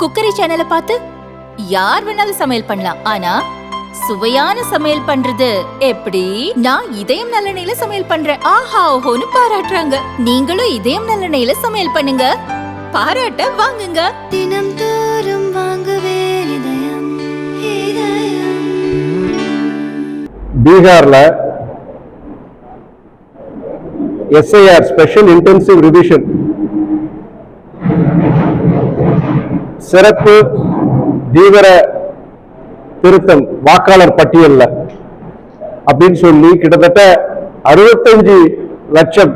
Cookery சேனலை பார்த்து யார் வேணாலும் சமையல் பண்ணலாம். ஆனா சுவையான சமையல் பண்றது எப்படி? நான் இதயம் நல்லெண்ணெயில சமையல் பண்றேன். ஆஹா ஓஹோன்னு பாராட்டுறாங்க. நீங்களும் இதயம் நல்லெண்ணெயில சமையல் பண்ணுங்க. பாராட்ட வாங்குங்க. தினம் தோறும் வாங்குவே இதயம் இதயம். பீகார்ல எஸ்ஐஆர் ஸ்பெஷல் இன்டென்சிவ் ரிவிஷன் சிறப்பு தீவிர திருத்தம் வாக்காளர் பட்டியல்ல அப்படின்னு சொல்லி கிட்டத்தட்ட அறுபத்தஞ்சு லட்சம்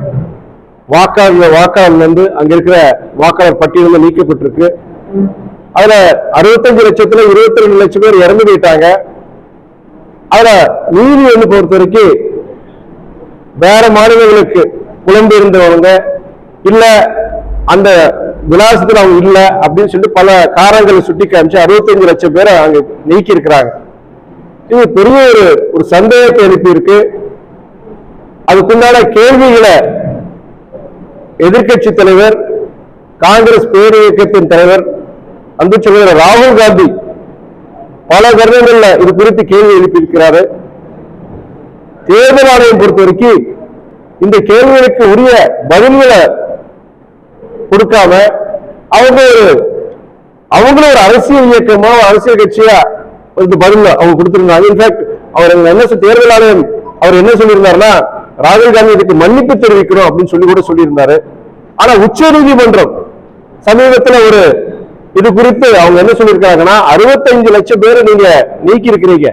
வாக்காளர் வாக்காளர் வந்து அங்க இருக்கிற வாக்காளர் பட்டியலில் நீக்கப்பட்டிருக்கு. அதுல அறுபத்தஞ்சு லட்சத்துல இருபத்தி ரெண்டு லட்சம் பேர் இறந்து போயிட்டாங்க. அதுல நீதி வந்து பொறுத்த வரைக்கும் வேற மாநிலங்களுக்கு புலம்பெயர்ந்தவங்க இல்ல அந்த விலாசத்தில் அவங்க இல்லை அப்படின்னு சொல்லிட்டு பல காரணங்களை சுட்டி காமிச்சு அறுபத்தஞ்சு லட்சம் பேரை அங்கே நீக்கி இருக்கிறாங்க இது பெரிய ஒரு ஒரு சந்தேகத்தை எழுப்பி இருக்கு அதுக்குண்டான கேள்விகளை எதிர்க்கட்சி தலைவர் காங்கிரஸ் பேர் இயக்கத்தின் தலைவர் அன்பு சகோதரர் ராகுல் காந்தி பல தருணங்கள்ல இது குறித்து கேள்வி எழுப்பியிருக்கிறாரு. தேர்தல் ஆணையம் பொறுத்த வரைக்கும் இந்த கேள்விகளுக்கு உரிய பதில்களை கொடுக்காம அவங்க ஒரு அவங்களும் ஒரு அரசியல் இயக்கமா அரசியல் கட்சியா வந்து பதில் அவங்க கொடுத்திருந்தாங்க. இன்ஃபேக்ட் அவர் என்ன தேர்தல் ஆணையம் அவர் என்ன சொல்லியிருந்தாருன்னா ராகுல் காந்தி இதுக்கு மன்னிப்பு தெரிவிக்கணும் அப்படின்னு சொல்லி கூட சொல்லியிருந்தாரு. ஆனா உச்ச நீதிமன்றம் சமீபத்துல ஒரு இது குறித்து அவங்க என்ன சொல்லியிருக்காங்கன்னா அறுபத்தஞ்சு லட்சம் பேரை நீங்க நீக்கி இருக்கிறீங்க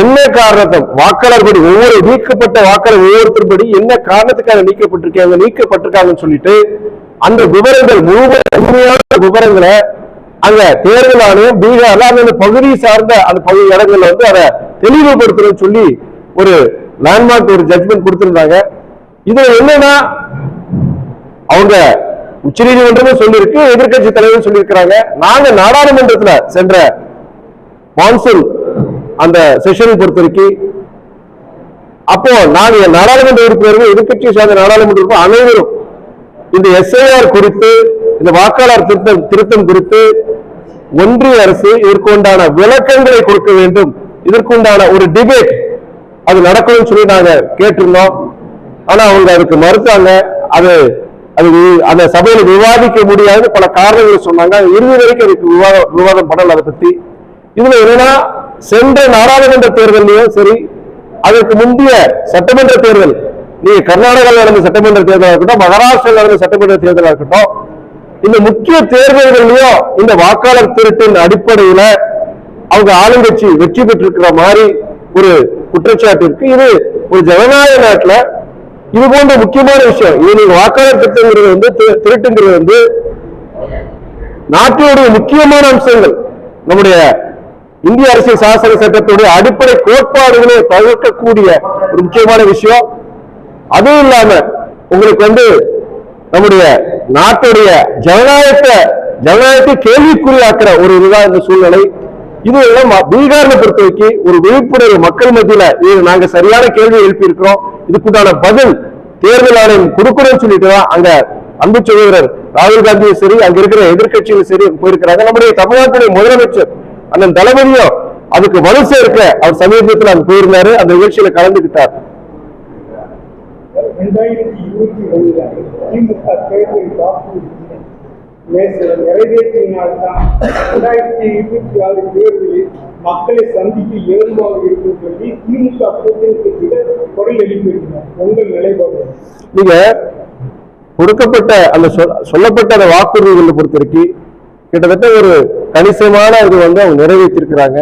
என்ன காரணத்தை வாக்காளர் படி ஒவ்வொரு நீக்கப்பட்ட வாக்காளர் ஒவ்வொருத்தர் என்ன காரணத்துக்காக நீக்கப்பட்டிருக்காங்க நீக்கப்பட்டிருக்காங்கன்னு சொல்லிட்டு அந்த விவரங்கள் முழு- முழுமையான விவரங்களை அங்க தேர்தல் ஆணையம் பீகார்ல அந்த பகுதி சார்ந்த அந்த பகுதி இடங்கள்ல வந்து அதை தெளிவுபடுத்தணும்னு சொல்லி ஒரு லேண்ட்மார்க் ஒரு ஜட்மெண்ட் கொடுத்திருந்தாங்க. இது என்னன்னா அவங்க உச்சநீதிமன்றமும் சொல்லியிருக்கு எதிர்க்கட்சி தலைவரும் சொல்லியிருக்கிறாங்க. நாங்க நாடாளுமன்றத்துல சென்ற மான்சூன் அந்த செஷனை பொறுத்த வரைக்கும் அப்போ நாங்க நாடாளுமன்ற உறுப்பினர்கள் எதிர்கட்சியை சார்ந்த நாடாளுமன்ற உறுப்பினர் அனைவரும் இந்த எஸ்ஐஆர் குறித்து இந்த வாக்காளர் திருத்தம் திருத்தம் குறித்து ஒன்றிய அரசு இதற்குண்டான விளக்கங்களை கொடுக்க வேண்டும். இதற்குண்டான ஒரு டிபேட் அது நடக்கணும்னு சொல்லி நாங்க கேட்டிருந்தோம். ஆனா அவங்க அதுக்கு மறுத்தாங்க. அது அது அந்த சபையில விவாதிக்க முடியாது பல காரணங்கள் சொன்னாங்க. இறுதி வரைக்கும் அதுக்கு விவாதம் விவாதம் பண்ணல அதை பத்தி. இதுல என்னன்னா சென்ற நாடாளுமன்ற தேர்தலையும் சரி அதற்கு முந்தைய சட்டமன்ற தேர்தல் நீங்க கர்நாடகாவில் நடந்த சட்டமன்ற தேர்தலாக இருக்கட்டும் மகாராஷ்டிராவில் நடந்த சட்டமன்ற தேர்தலாக இருக்கட்டும் இந்த முக்கிய தேர்தல்கள்லயும் இந்த வாக்காளர் திருட்டின் அடிப்படையில அவங்க ஆளுங்கட்சி வெற்றி பெற்றிருக்கிற மாதிரி ஒரு குற்றச்சாட்டு இருக்கு. இது ஒரு ஜனநாயக நாட்டுல இது போன்ற முக்கியமான விஷயம். இது நீங்க வாக்காளர் திருட்டுங்கிறது வந்து திருட்டுங்கிறது வந்து நாட்டினுடைய முக்கியமான அம்சங்கள். நம்முடைய இந்திய அரசியல் சாசன சட்டத்துடைய அடிப்படை கோட்பாடுகளை தவிர்க்கக்கூடிய ஒரு முக்கியமான விஷயம். அதுவும் இல்லாம உங்களுக்கு வந்து நம்முடைய நாட்டுடைய ஜனநாயகத்தை ஜனநாயகத்தை கேள்விக்குறியாக்குற ஒரு இதுதான் இந்த சூழ்நிலை. இது எல்லாம் பீகார்ல பொறுத்த வரைக்கும் ஒரு விழிப்புணர்வு மக்கள் மத்தியில இது நாங்க சரியான கேள்வி எழுப்பி இருக்கிறோம் இதுக்குண்டான பதில் தேர்தல் ஆணையம் கொடுக்கணும்னு சொல்லிட்டு தான் அங்க அன்பு சகோதரர் ராகுல் காந்தியும் சரி அங்க இருக்கிற எதிர்கட்சியும் சரி போயிருக்கிறாங்க. நம்முடைய தமிழ்நாட்டுடைய முதலமைச்சர் அண்ணன் தளபதியும் அதுக்கு வலு சேர்க்க அவர் சமீபத்தில் அங்க போயிருந்தாரு. அந்த நிகழ்ச்சியில கலந்துகிட்டார். ரெண்டாயிரத்தி இருபத்தி ஒண்ணுல திமுக தேர்தல் வாக்குறுதி மேச- நிறைவேற்றினால்தான் ரெண்டாயிரத்தி இருபத்தி ஆறு தேர்தலில் மக்களை சந்திக்க இயல்பாக இருக்கும் சொல்லி திமுக கூட்டணி கட்சிகள் குரல் எழுப்பியிருக்கிறார் உங்கள் நிலைப்பாடு நீங்க கொடுக்கப்பட்ட அந்த சொல்லப்பட்ட அந்த வாக்குறுதிகளை பொறுத்த வரைக்கும் கிட்டத்தட்ட ஒரு கணிசமான இது வந்து அவங்க நிறைவேற்றிருக்கிறாங்க.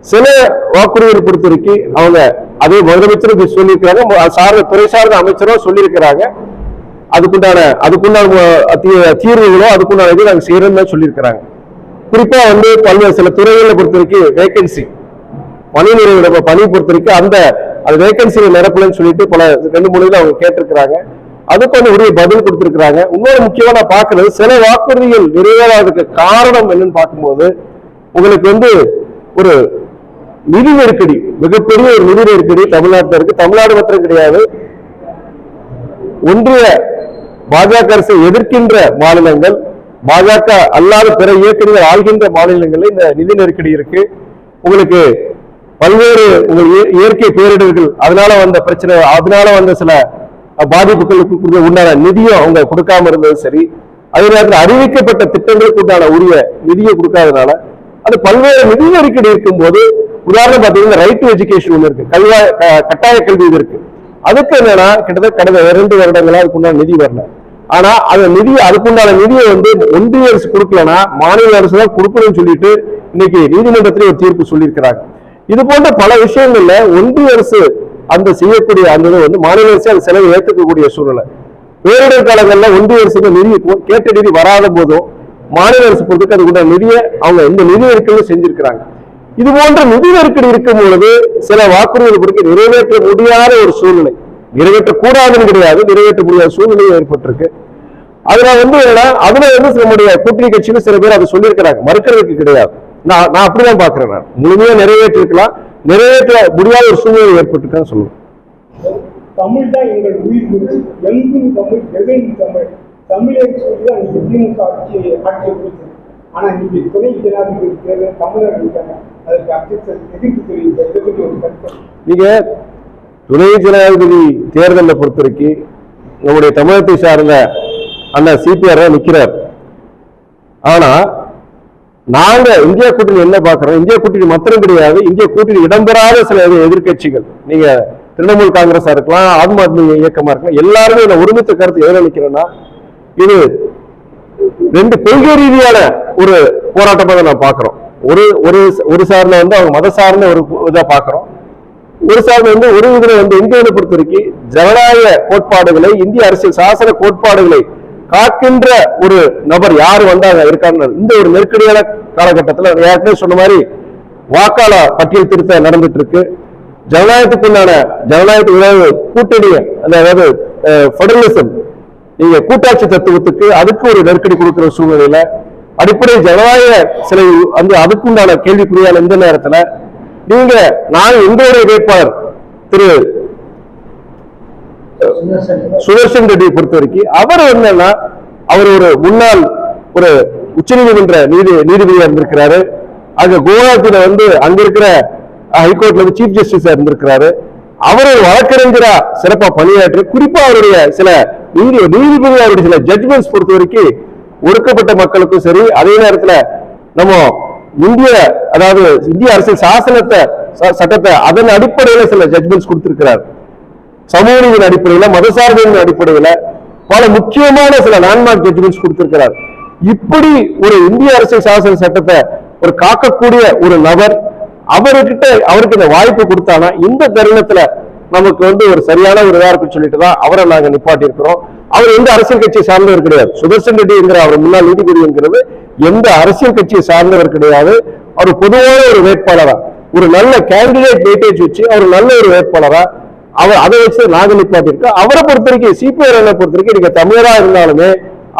சில வாக்குறுதிகளை பொறுத்த வரைக்கும் அவங்க அதே முதலமைச்சரும் சொல்லியிருக்கிறாங்க. சார்ந்த துறை சார்ந்த அமைச்சரும் சொல்லியிருக்கிறாங்க. அதுக்குண்டான அதுக்குண்டான மு- தீ- தீர்வுகளோ அதுக்குண்டான இது நாங்கள் செய்யறோம்னு தான் சொல்லியிருக்கிறாங்க. குறிப்பா வந்து பல்வேறு சில துறைகளை பொறுத்த வரைக்கும் வேகன்சி பணி நிறைவு பணி பொறுத்த வரைக்கும் அந்த அது வேகன்சியை நிரப்பலன்னு சொல்லிட்டு பல ரெண்டு மூணு அவங்க கேட்டிருக்கிறாங்க. அதுக்கு வந்து உரிய பதில் கொடுத்திருக்கிறாங்க. இன்னொரு முக்கியமா நான் பார்க்கறது சில வாக்குறுதிகள் நிறைவேறாததுக்கு காரணம் என்னன்னு பார்க்கும்போது உங்களுக்கு வந்து ஒரு நிதி நெருக்கடி மிகப்பெரிய ஒரு நிதி நெருக்கடி தமிழ்நாட்டில் இருக்கு. தமிழ்நாடு மாத்திரம் கிடையாது. ஒன்றிய பாஜக அரசை எதிர்க்கின்ற மாநிலங்கள் பாஜக அல்லாத பிற இயக்கங்கள் ஆள்கின்ற மாநிலங்களில் இந்த நிதி நெருக்கடி இருக்கு. உங்களுக்கு பல்வேறு உங்கள் இயற்கை பேரிடர்கள் அதனால வந்த பிரச்சனை அதனால வந்த சில பாதிப்புகளுக்கு உண்டான நிதியும் அவங்க கொடுக்காம இருந்தது சரி. அதே நேரத்தில் அறிவிக்கப்பட்ட திட்டங்களுக்கு உண்டான உரிய நிதியை கொடுக்காதனால அது பல்வேறு நிதி நெருக்கடி இருக்கும்போது உதாரணம் பாத்தீங்கன்னா ரைட் டு எஜுகேஷன் ஒன்று இருக்கு. கல்வா கட்டாய கல்வி இது இருக்கு. அதுக்கு என்னன்னா கிட்டத்தட்ட கடந்த இரண்டு வருடங்களா அதுக்குண்டான நிதி வரல. ஆனா அந்த நிதி அதுக்குண்டான நிதியை வந்து ஒன்றிய அரசு கொடுக்கலன்னா மாநில அரசு தான் கொடுக்கணும்னு சொல்லிட்டு இன்னைக்கு நீதிமன்றத்திலே ஒரு தீர்ப்பு சொல்லியிருக்கிறாங்க. இது போன்ற பல விஷயங்கள்ல ஒன்றிய அரசு அந்த செய்யக்கூடிய அந்த வந்து மாநில அரசு அந்த செலவை ஏற்றுக்கக்கூடிய சூழ்நிலை. பேரிடர் காலங்களில் ஒன்றிய அரசுக்கு நிதி கேட்ட நிதி வராத போதும் மாநில அரசு பொறுத்துக்கு அதுக்குண்டான நிதியை அவங்க எந்த நிதி இருக்குன்னு செஞ்சிருக்கிறாங்க. இது போன்ற நிதி நெருக்கடி இருக்கும் பொழுது சில வாக்குறுதிகள் நிறைவேற்ற முடியாத ஒரு சூழ்நிலை. நிறைவேற்றக்கூடாதுன்னு கிடையாது நிறைவேற்ற முடியாத சூழ்நிலை ஏற்பட்டிருக்கு. அதுல வந்து அதுல வந்து நம்முடைய கூட்டணி கட்சியில சில பேர் அதை சொல்லியிருக்கிறாங்க. மறுக்கிறதுக்கு கிடையாது. நான் நான் அப்படிதான் பாக்குறேன் நான். முழுமையா நிறைவேற்றிருக்கலாம் நிறைவேற்ற முடியாத ஒரு சூழ்நிலை ஏற்பட்டிருக்கான்னு சொல்லுவேன். தமிழ் தான் எங்கள் உயிர் எங்கும் தமிழ் தமிழ். தமிழை சொல்லி திமுக ஆட்சி ஆட்சியை ஆனா இன்னைக்கு துணை ஜனாதிபதி தேர்தல் தமிழர் இருக்காங்க நீங்க துணை ஜனாதிபதி தேர்தலை பொறுத்த வரைக்கும் நம்முடைய தமிழகத்தை சார்ந்த அண்ணன் சிபிஆர் தான் நிக்கிறார். ஆனா நாங்க இந்தியா கூட்டணி என்ன பாக்குறோம் இந்தியா கூட்டணி மாத்திரம் கிடையாது. இந்திய கூட்டணி இடம்பெறாத சில எதிர்கட்சிகள் எதிர்க்கட்சிகள். நீங்க திரிணாமுல் காங்கிரஸா இருக்கலாம் ஆம் ஆத்மி இயக்கமா இருக்கலாம் எல்லாருமே இந்த ஒருமித்த கருத்து எதை நிக்கிறேன்னா இது ரெண்டு கொள்கை ரீதியான ஒரு போராட்டமாக நான் பாக்குறோம் ஒரு ஒரு ஒரு சார்ந்த வந்து அவங்க மத சார்ந்த ஒரு இதை பாக்குறோம் ஒரு சார்ந்த வந்து ஒரு இதில் வந்து இந்தியாவை பொறுத்த வரைக்கும் ஜனநாயக கோட்பாடுகளை இந்திய அரசியல் சாசன கோட்பாடுகளை காக்கின்ற ஒரு நபர் யாரு வந்தாங்க இருக்காங்க இந்த ஒரு நெருக்கடியான காலகட்டத்துல ஏற்கனவே சொன்ன மாதிரி வாக்காள பட்டியல் திருத்த நடந்துட்டு இருக்கு ஜனநாயகத்துக்குள்ளான ஜனநாயகத்துக்கு அதாவது கூட்டணி அந்த அதாவது ஃபெடரலிசம் நீங்க கூட்டாட்சி தத்துவத்துக்கு அதுக்கு ஒரு நெருக்கடி கொடுக்குற சூழ்நிலையில அடிப்படை ஜனநாயக சிலை வந்து அதுக்குண்டான கேள்விக்குரியான இந்த நேரத்துல? நீங்க நான் எங்களுடைய வேட்பாளர் திரு சுதர்ஷன் ரெட்டியை பொறுத்த வரைக்கும் அவர் என்னன்னா அவர் ஒரு முன்னாள் ஒரு உச்சநீதிமன்ற நீதி நீதிபதியா இருந்திருக்கிறாரு. அங்க குவஹாத்தில வந்து அங்க இருக்கிற ஹைகோர்ட்ல வந்து சீஃப் ஜஸ்டிஸா இருந்திருக்கிறாரு. அவர் ஒரு வழக்கறிஞரா சிறப்பா பணியாற்றி குறிப்பா அவருடைய சில நீதி நீதிபதி அவருடைய சில ஜட்மெண்ட்ஸ் பொறுத்த வரைக்கும் ஒடுக்கப்பட்ட மக்களுக்கும் சரி அதே நேரத்துல நம்ம இந்திய அதாவது இந்திய அரசியல் சாசனத்தை ச- சட்டத்தை அதன் அடிப்படையில சில ஜட்மெண்ட்ஸ் கொடுத்திருக்கிறார். சமூக நீதியின் அடிப்படையில மதசார்பின் அடிப்படையில பல முக்கியமான சில லேண்ட்மார்க் ஜட்ஜ்மெண்ட்ஸ் கொடுத்திருக்கிறார். இப்படி ஒரு இந்திய அரசியல் சாசன சட்டத்தை ஒரு காக்கக்கூடிய ஒரு நபர் அவர்கிட்ட அவருக்கு இந்த வாய்ப்பு கொடுத்தானா இந்த தருணத்துல நமக்கு வந்து ஒரு சரியான ஒரு இதாக இருக்குன்னு சொல்லிட்டு தான் அவரை நாங்கள் நிப்பாட்டி இருக்கிறோம் அவர் எந்த அரசியல் கட்சியை சார்ந்தவர் கிடையாது. சுதர்சன் ரெட்டி என்கிற அவர் முன்னாள் நீதிபதிங்கிறது எந்த அரசியல் கட்சியை சார்ந்தவர் கிடையாது. அவர் பொதுவான ஒரு வேட்பாளரா. ஒரு நல்ல கேண்டிடேட் வெயிட்டேஜ் வச்சு அவர் நல்ல ஒரு வேட்பாளரா. அவர் அதை வச்சு நாங்க அவரை பொறுத்த வரைக்கும் சிபிஆர் பொறுத்த வரைக்கும் நீங்க தமிழரா இருந்தாலுமே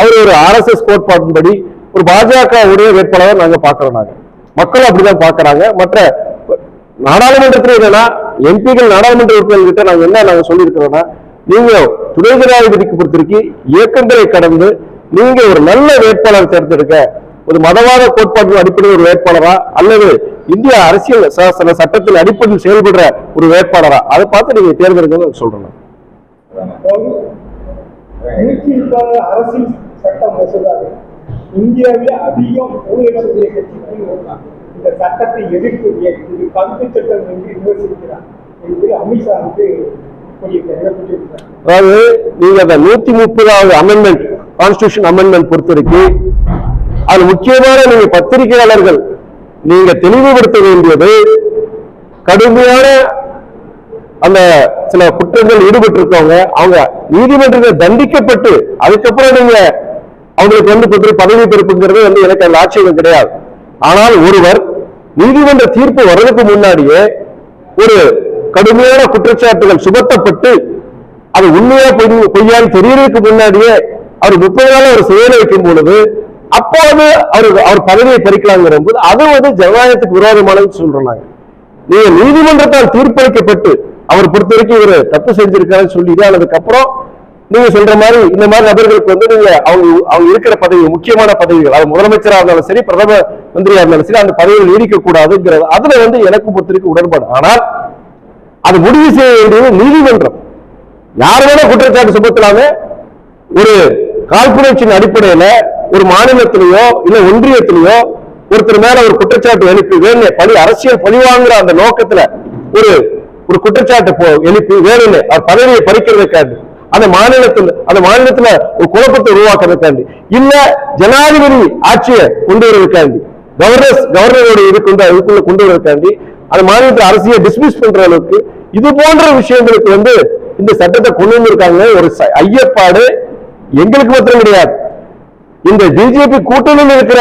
அவர் ஒரு ஆர்எஸ்எஸ் கோட்பாட்டின்படி ஒரு பாஜக உடைய வேட்பாளராக நாங்க பாக்குறோம் நாங்க. மக்களும் அப்படிதான் பாக்குறாங்க மற்ற நாடாளுமன்றத்தில் என்னன்னா எம்பிகள் நாடாளுமன்ற உறுப்பினர்கள் கிட்ட நாங்க என்ன நாங்க சொல்லியிருக்கிறோம்னா நீங்க துணை ஜனாதிபதிக்கு பொறுத்த இயக்கங்களை கடந்து நீங்க ஒரு நல்ல வேட்பாளர் தேர்ந்தெடுக்க ஒரு மதவாத கோட்பாட்டின் அடிப்படையில் ஒரு வேட்பாளரா அல்லது இந்திய அரசியல் சாசன சட்டத்தில் அடிப்படையில் செயல்படுற ஒரு வேட்பாளரா? அதை பார்த்து நீங்க தேர்ந்தெடுக்க சொல்றேன் அரசியல் சட்ட மசோதாவில் இந்தியாவில் அதிகம் ஊழலுடைய கட்சிக்கு ஒன்றான். இந்த சட்டத்தை எதிர்த்து இது கருத்து சட்டம் என்று விமர்சிக்கிறார். என்று அமித்ஷா வந்து அதாவது நீங்க அந்த நூத்தி முப்பதாவது அமெண்ட்மெண்ட் கான்ஸ்டியூஷன் அமெண்ட்மெண்ட் பொறுத்த வரைக்கும் அது முக்கியமான நீங்க பத்திரிகையாளர்கள் நீங்க தெளிவுபடுத்த வேண்டியது கடுமையான அந்த சில குற்றங்கள் ஈடுபட்டிருக்கவங்க அவங்க நீதிமன்றத்தில் தண்டிக்கப்பட்டு அதுக்கப்புறம் நீங்க அவங்களுக்கு வந்து பற்றி பதவி பொறுப்புங்கிறது வந்து எனக்கு அந்த ஆட்சேபம் கிடையாது. ஆனால் ஒருவர் நீதிமன்ற தீர்ப்பு வர்றதுக்கு முன்னாடியே ஒரு கடுமையான குற்றச்சாட்டுகள் சுமத்தப்பட்டு அது உண்மையா பொய் பொய்யான்னு தெரியறதுக்கு முன்னாடியே அவர் முப்பது நாள் அவர் செயல வைக்கும் பொழுது அப்போது அவர் அவர் பதவியை பறிக்கலாங்கிற போது அது வந்து ஜனநாயகத்துக்கு விரோதமானது சொல்றாங்க. நீங்க நீதிமன்றத்தால் தீர்ப்பளிக்கப்பட்டு அவர் பொறுத்த வரைக்கும் இவர் தப்பு செஞ்சிருக்காருன்னு சொல்லி இதானதுக்கு அப்புறம் நீங்க சொல்ற மாதிரி இந்த மாதிரி நபர்களுக்கு வந்து நீங்க அவங்க அவங்க இருக்கிற பதவி முக்கியமான பதவிகள் அது முதலமைச்சராக இருந்தாலும் சரி பிரதம மந்திரியா இருந்தாலும் சரி அந்த பதவிகள் நீடிக்க கூடாதுங்கிறது அதுல வந்து எனக்கு பொறுத்த வரைக்கும் உடன்பாடு. ஆனால் அது முடிவு செய்ய வேண்டியது நீதிமன்றம். யார் வேணா குற்றச்சாட்டு சுமத்தலாமே ஒரு காழ்ப்புணர்ச்சியின் அடிப்படையில ஒரு மாநிலத்திலேயோ இல்ல ஒன்றியத்திலேயோ ஒருத்தர் மேல ஒரு குற்றச்சாட்டு எழுப்பி வேணும் பழி அரசியல் பழிவாங்குற அந்த நோக்கத்துல ஒரு ஒரு குற்றச்சாட்டு போ எழுப்பி வேணும்னு அவர் பதவியை பறிக்கிறதுக்காண்டி அந்த மாநிலத்தில் அந்த மாநிலத்துல ஒரு குழப்பத்தை உருவாக்குறதுக்காண்டி இல்ல ஜனாதிபதி ஆட்சியை கொண்டு வருவதற்காண்டி கவர்னர்ஸ் கவர்னரோட இது இதுக்குள்ள கொண்டு வருவதற்காண்டி அந்த மாநிலத்தில் அரசியை டிஸ்மிஸ் பண்ற அளவுக்கு இது போன்ற விஷயங்களுக்கு வந்து இந்த சட்டத்தை கொண்டு வந்திருக்காங்க. ஒரு ஐயப்பாடு எங்களுக்கு மாத்திரம் கிடையாது. இந்த பிஜேபி கூட்டணியில் இருக்கிற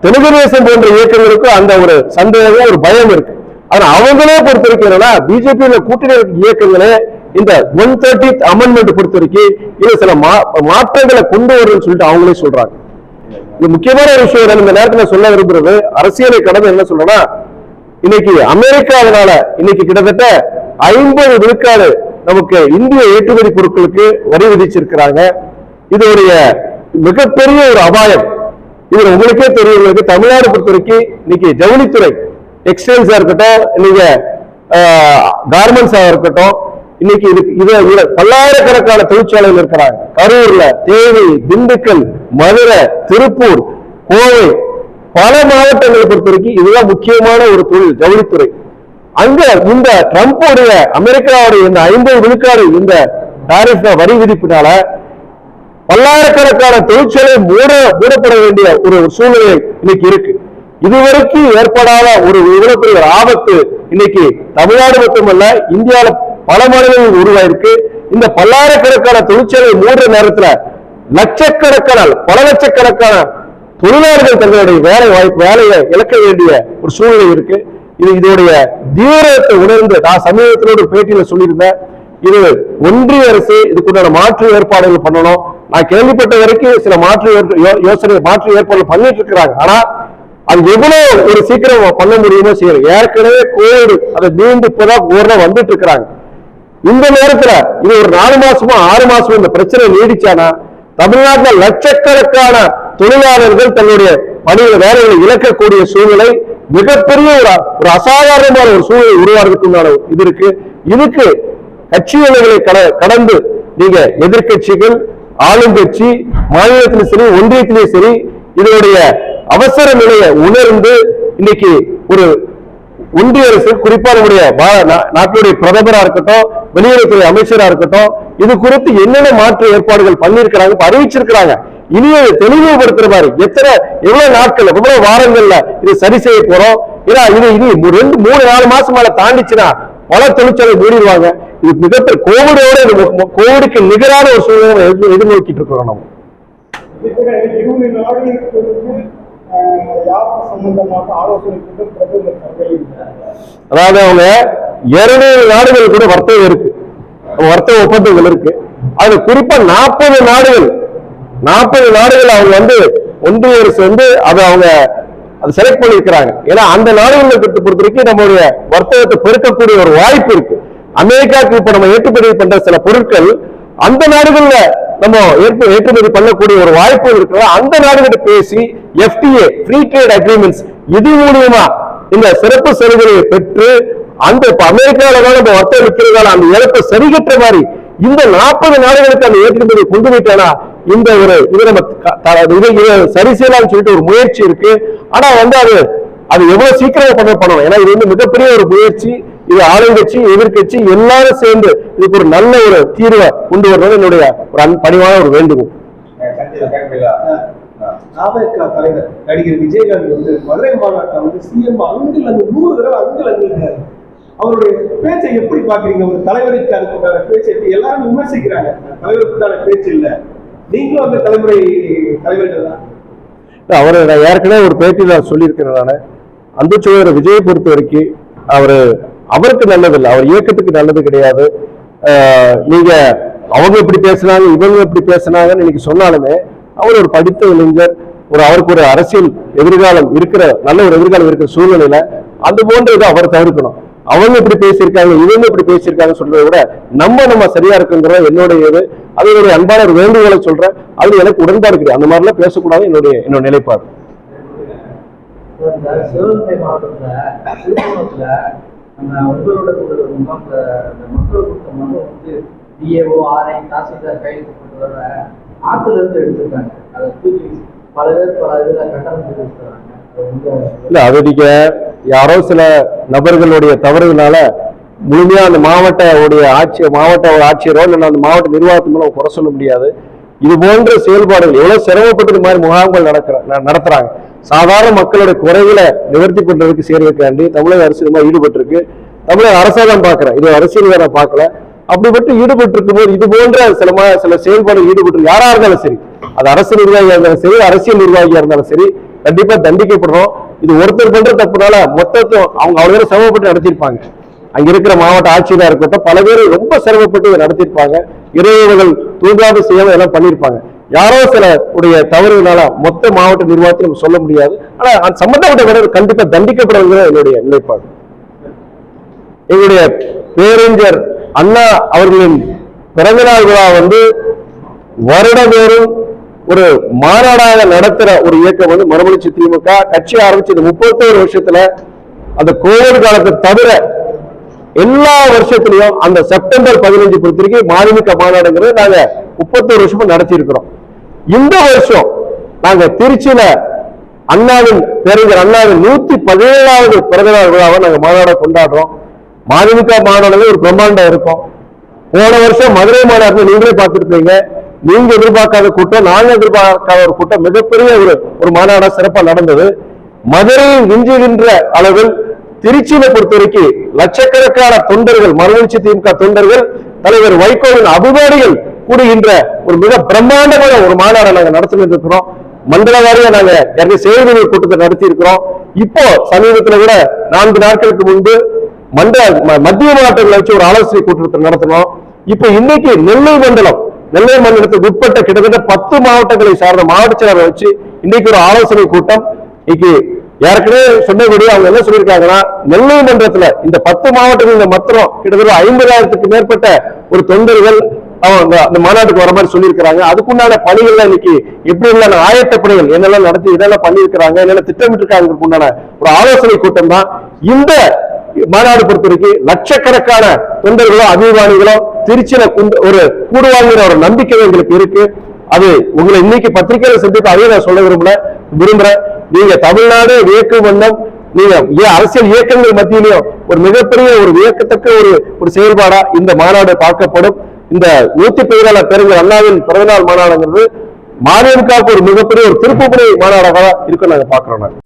தெலுங்கு தேசம் போன்ற இயக்கங்களுக்கு அந்த ஒரு சந்தேகம் ஒரு பயம் இருக்கு. ஆனா அவங்களே பொறுத்த வரைக்கும் என்னன்னா பிஜேபி கூட்டணி இயக்கங்களே இந்த ஒன் தேர்ட்டி அமெண்ட்மெண்ட் பொறுத்த வரைக்கும் இது சில மா- மாற்றங்களை கொண்டு வரும்னு சொல்லிட்டு அவங்களே சொல்றாங்க. இது முக்கியமான ஒரு விஷயம் நான் இந்த நேரத்தில் சொல்ல விரும்புறது அரசியலை கடந்து என்ன சொல்லணும்னா இன்னைக்கு அமெரிக்காவினால இன்னைக்கு கிட்டத்தட்ட ஐம்பது விழுக்காடு நமக்கு இந்திய ஏற்றுமதி பொருட்களுக்கு வரி விதிச்சிருக்கிறாங்க. இதனுடைய மிகப்பெரிய ஒரு அபாயம். இது உங்களுக்கே தெரியும் உங்களுக்கு தமிழ்நாடு பொறுத்த வரைக்கும் இன்னைக்கு ஜவுளித்துறை டெக்ஸ்டைல்ஸா இருக்கட்டும் நீங்க கார்மெண்ட்ஸா இருக்கட்டும் இன்னைக்கு இதுக்கு இது பல்லாயிரக்கணக்கான தொழிற்சாலைகள் இருக்கிறாங்க. கரூர்ல தேனி திண்டுக்கல் மதுரை திருப்பூர் கோவை பல மாவட்டங்களை பொறுத்த வரைக்கும் இதுதான் முக்கியமான ஒரு தொழில் ஜவுளித்துறை அங்க இந்த ட்ரம்ப்புடைய அமெரிக்காவுடைய இந்த ஐம்பது விழுக்காடு இந்த டாரிஃப் வரி விதிப்பினால பல்லாயிரக்கணக்கான தொழிற்சாலை மூட மூடப்பட வேண்டிய ஒரு சூழ்நிலை இன்னைக்கு இருக்கு. இதுவரைக்கும் ஏற்படாத ஒரு இவ்வளவு ஒரு ஆபத்து இன்னைக்கு தமிழ்நாடு மட்டுமல்ல இந்தியாவில பல மாநிலங்கள் உருவாயிருக்கு. இந்த பல்லாயிரக்கணக்கான தொழிற்சாலை மூடுற நேரத்துல லட்சக்கணக்கான பல லட்சக்கணக்கான தொழிலாளர்கள் தங்களுடைய வேலை வாய்ப்பு வேலையை இழக்க வேண்டிய ஒரு சூழ்நிலை இருக்கு. இது இதோடைய தீவிரத்தை உணர்ந்து நான் சமீபத்தில் ஒரு பேட்டியில சொல்லியிருந்தேன் இது ஒன்றிய அரசு இதுக்குண்டான மாற்று ஏற்பாடுகள் பண்ணணும். நான் கேள்விப்பட்ட வரைக்கும் சில மாற்று யோ- யோசனை மாற்று ஏற்பாடுகள் பண்ணிட்டு இருக்கிறாங்க. ஆனா அது எவ்வளவு ஒரு சீக்கிரம் பண்ண முடியுமோ செய்யணும் ஏற்கனவே கோவிடு அதை மீண்டு இப்பதான் ஊர்ல வந்துட்டு இருக்கிறாங்க. இந்த நேரத்துல இது ஒரு நாலு மாசமா ஆறு மாசமோ இந்த பிரச்சனை நீடிச்சானா தமிழ்நாட்டில் லட்சக்கணக்கான தொழிலாளர்கள் தன்னுடைய பணியில வேலைகளை இழக்கக்கூடிய சூழ்நிலை மிகப்பெரிய ஒரு ஒரு அசாதாரணமான ஒரு சூழ்நிலை உருவாகிறதுக்குண்டான இது இருக்கு. இதுக்கு கட்சி கட- கடந்து நீங்க எதிர்க்கட்சிகள் ஆளுங்கட்சி மாநிலத்திலும் சரி ஒன்றியத்திலும் சரி இதனுடைய அவசர நிலையை உணர்ந்து இன்னைக்கு ஒரு ஒன்றிய அரசு குறிப்பா நம்முடைய நாட்டினுடைய பிரதமரா இருக்கட்டும் வெளியுறவுத்துறை அமைச்சரா இருக்கட்டும் இது குறித்து என்னென்ன மாற்று ஏற்பாடுகள் பண்ணியிருக்கிறாங்க அறிவிச்சிருக்கிறாங்க. இனி அதை தெளிவுபடுத்துற மாதிரி எத்தனை எவ்வளவு நாட்கள் எவ்வளவு வாரங்கள்ல இது சரி செய்ய போறோம்? ஏன்னா இது இனி ரெண்டு மூணு நாலு மாசம் மேல தாண்டிச்சுன்னா பல தொழிற்சாலை மூடிடுவாங்க. இது மிகப்பெரிய கோவிடோட கோவிடுக்கு நிகரான ஒரு சூழ்நிலை எதிர்நோக்கிட்டு இருக்கிறோம் நம்ம. அதாவது அவங்க இருநூறு நாடுகள் கூட வர்த்தகம் இருக்கு. வர்த்தக ஒப்பந்தங்கள் இருக்கு. அது குறிப்பா நாற்பது நாடுகள் நாற்பது நாடுகள் அவங்க வந்து ஒன்றிய அரசு வந்து அதை அவங்க அது செலக்ட் பண்ணியிருக்கிறாங்க. ஏன்னா அந்த நாடுகளை பொறுத்த பொறுத்த வரைக்கும் நம்மளுடைய வர்த்தகத்தை பெருக்கக்கூடிய ஒரு வாய்ப்பு இருக்கு. அமெரிக்காவுக்கு இப்ப நம்ம ஏற்றுமதி பண்ற சில பொருட்கள் அந்த நாடுகள்ல நம்ம ஏற்று- ஏற்றுமதி பண்ணக்கூடிய ஒரு வாய்ப்பு இருக்கிற அந்த நாடுகிட்ட பேசி எஃப்டிஏ ஃப்ரீ ட்ரேட் அக்ரிமெண்ட்ஸ் இது மூலியமா இந்த சிறப்பு சலுகையை பெற்று அந்த இப்ப அமெரிக்காவில தான் நம்ம வர்த்தகம் விற்கிறதால அந்த இழப்பை சரிகட்டுற மாதிரி இந்த நாற்பது நாடுகளுக்கு அந்த ஏற்றுமதி கொண்டு போயிட்டோம்னா இந்த ஒரு இது நம்ம த- இது இதை சரி செய்யலாம்னு சொல்லிட்டு ஒரு முயற்சி இருக்கு. ஆனா வந்து அது அது எவ்வளவு சீக்கிரமா பண்ண பண்ணணும்? ஏன்னா இது வந்து மிகப்பெரிய ஒரு முயற்சி. இது ஆளுங்கட்சி எதிர்க்கட்சி எல்லாரும் சேர்ந்து இதுக்கு ஒரு நல்ல ஒரு தீர்வை கொண்டு வரணும் என்னுடைய ஒரு அன் பணிவான ஒரு வேண்டுகோள். நாமக்கா தலைவர் நடிகர் விஜயகாந்த் வந்து மதுரை மாநாட்டில் வந்து சிஎம் அங்கில் அங்கு நூறு தடவை அங்கில் அங்கு அவருடைய பேச்சை எப்படி பாக்குறீங்க ஒரு தலைவருக்கு அதுக்குண்டான பேச்சை எல்லாரும் விமர்சிக்கிறாங்க. தலைவருக்கு பேச்சு இல்லை. நீங்களும் அந்த தலைமுறை தலைவர்கள் தான். அவர் நான் ஏற்கனவே ஒரு பேட்டியில சொல்லியிருக்கிறேன் நான். அந்த சோழர் விஜயை பொறுத்த வரைக்கும் அவரு அவருக்கு நல்லதில்லை. அவர் இயக்கத்துக்கு நல்லது கிடையாது. ஆஹ் நீங்க அவங்க இப்படி பேசுனாங்க இவங்க இப்படி பேசுனாங்கன்னு இன்னைக்கு சொன்னாலுமே அவர் ஒரு படித்த இளைஞர் ஒரு அவருக்கு ஒரு அரசியல் எதிர்காலம் இருக்கிற நல்ல ஒரு எதிர்காலம் இருக்கிற சூழ்நிலையில அது போன்ற அவர் தவிர்க்கணும். அவங்க இப்படி பேசியிருக்காங்க இவங்க இப்படி பேசியிருக்காங்க சொல்றதை விட நம்ம நம்ம சரியா இருக்குங்கிறத என்னுடைய இது. அது என்னுடைய அன்பான ஒரு வேண்டுகோளை சொல்றேன். அது எனக்கு உடன்பாடு கிடையாது அந்த மாதிரிலாம் பேசக்கூடாது. என்னுடைய என்னோட நிலைப்பாடு. சிவகங்கை மாவட்டத்துல டிஏஓ ஆர்ஐ தாசில்தார் இருந்து எடுத்திருக்காங்க. அதை தூக்கி பல பேர் பல இதுல கட்டணம் தெரிவிச்சுறாங்க அது வந்து இல்ல அது நீங்க யாரோ சில நபர்களுடைய தவறுனால முழுமையாக அந்த மாவட்ட உடைய ஆட்சி மாவட்ட ஆட்சியரோ இல்ல அந்த மாவட்ட நிர்வாகத்து மூலம் குறை சொல்ல முடியாது. இது போன்ற செயல்பாடுகள் எவ்வளோ சிரமப்பட்டு இந்த மாதிரி முகாம்கள் நடக்கிற நடத்துகிறாங்க நடத்துறாங்க. சாதாரண மக்களுடைய குறைகளை நிவர்த்தி பண்ணுறதுக்கு செய்யறதுக்காண்டி தமிழக அரசு இது மாதிரி ஈடுபட்டிருக்கு. தமிழக அரசாங்கம் பார்க்குறேன் இது அரசியல் வேற பார்க்கல. அப்படிப்பட்டு ஈடுபட்டு இருக்கும்போது இது போன்ற சில மா- சில செயல்பாடுகள் ஈடுபட்டு யாரா இருந்தாலும் சரி. அது அரசு நிர்வாகியா இருந்தாலும் சரி அரசியல் நிர்வாகியா இருந்தாலும் சரி கண்டிப்பா தண்டிக்கப்படுறோம். இது ஒருத்தர் பண்ற தப்புனால மொத்தத்தும் அவங்க அவ்வளவு சிரமப்பட்டு நடத்திருப்பாங்க அங்க இருக்கிற மாவட்ட ஆட்சியராக இருக்கட்டும் பல பேர் ரொம்ப சிரமப்பட்டு இதை நடத்திருப்பாங்க இறைவர்கள் தூங்காத செய்யாமல் எல்லாம் பண்ணியிருப்பாங்க. யாரோ சில உடைய தவறுகளால மொத்த மாவட்ட நிர்வாகத்தை நம்ம சொல்ல முடியாது. ஆனா அந்த சம்பந்தப்பட்ட வீரர் கண்டிப்பா தண்டிக்கப்படங்கிற என்னுடைய நிலைப்பாடு. எங்களுடைய பேரறிஞர் அண்ணா அவர்களின் பிறந்தநாள் விழா வந்து வருடந்தோறும் ஒரு மாநாடாக நடத்துற ஒரு இயக்கம் வந்து மறுமலர்ச்சி திமுக. கட்சி ஆரம்பிச்சு இந்த முப்பத்தோரு வருஷத்துல அந்த கோவிட் காலத்தை தவிர எல்லா வருஷத்துலயும் அந்த செப்டம்பர் பதினஞ்சு பொறுத்த வரைக்கும் மாநில மாநாடுங்கிறது நாங்க முப்பத்தோரு வருஷமும் நடத்தி இருக்கிறோம் இந்த வருஷம் நாங்க திருச்சியில அண்ணாவின் பேரறிஞர் அண்ணாவின் நூத்தி பதினேழாவது பிறந்தநாள் விழாவை நாங்க மாநாட கொண்டாடுறோம். மதிமுக மாநாடுல ஒரு பிரம்மாண்டம் இருக்கும். போன வருஷம் மதுரை மாநாட்டில் நீங்களே பார்த்துருப்பீங்க. நீங்க எதிர்பார்க்காத கூட்டம் நாங்க எதிர்பார்க்காத ஒரு கூட்டம் மிகப்பெரிய ஒரு ஒரு மாநாடா சிறப்பா நடந்தது. மதுரையை விஞ்சுகின்ற அளவில் திருச்சியில பொறுத்த வரைக்கும் லட்சக்கணக்கான தொண்டர்கள் மறுமலர்ச்சி திமுக தொண்டர்கள் தலைவர் வைகோவின் அபிமானிகள் கூடுகின்ற ஒரு மிக பிரம்மாண்டமான ஒரு மாநாடை நாங்க நடத்திட்டு இருக்கிறோம். மண்டல வாரியா நாங்க இரண்டு செயல்முறை கூட்டத்தை நடத்தி இருக்கிறோம் இப்போ சமீபத்துல கூட நான்கு நாட்களுக்கு முன்பு மண்டல மத்திய மாவட்டங்களை வச்சு ஒரு ஆலோசனை கூட்டத்தை நடத்தினோம். இப்போ இன்னைக்கு நெல்லை மண்டலம் நெல்லை மண்டலத்துக்கு உட்பட்ட கிட்டத்தட்ட பத்து மாவட்டங்களை சார்ந்த மாவட்ட செயலரை வச்சு இன்னைக்கு ஒரு ஆலோசனை கூட்டம். இன்னைக்கு ஏற்கனவே சொன்னபடி அவங்க என்ன சொல்லியிருக்காங்கன்னா நெல்லை மன்றத்துல இந்த பத்து மாவட்டங்களில் மத்திரம் கிட்டத்தட்ட ஐம்பதாயிரத்துக்கு மேற்பட்ட ஒரு தொண்டர்கள் அவங்க அந்த மாநாட்டுக்கு வர மாதிரி சொல்லியிருக்கிறாங்க. அதுக்குண்டான பணிகள்லாம் இன்னைக்கு எப்படி உள்ள ஆயத்த பணிகள் என்னெல்லாம் நடத்தி இதெல்லாம் பண்ணியிருக்கிறாங்க என்னென்ன திட்டமிட்டிருக்காங்க உண்டான ஒரு ஆலோசனை கூட்டம் தான் இந்த மாநாடு பொறுத்தவரைக்கு லட்சக்கணக்கான தொண்டர்களும் அபிமானிகளும் திருச்சியில குண்டு- ஒரு கூடுவாங்கிற ஒரு நம்பிக்கை எங்களுக்கு இருக்கு. அது உங்களை இன்னைக்கு பத்திரிகையில சந்தித்து அதையும் நான் சொல்ல விரும்பல விரும்புறேன். நீங்க தமிழ்நாடு வியக்கும் வண்ணம் நீங்க ஏன் அரசியல் இயக்கங்கள் மத்தியிலையும் ஒரு மிகப்பெரிய ஒரு வியக்கத்தக்க ஒரு ஒரு செயல்பாடா இந்த மாநாடு பார்க்கப்படும். இந்த நூத்தி பதினாலு பேருங்கள் அண்ணாவின் பிறந்தநாள் மாநாடுங்கிறது மாநிலக்காவுக்கு ஒரு மிகப்பெரிய ஒரு திருப்புமுனை மாநாடாக இருக்கும் நாங்க பாக்குறோம் நாங்க.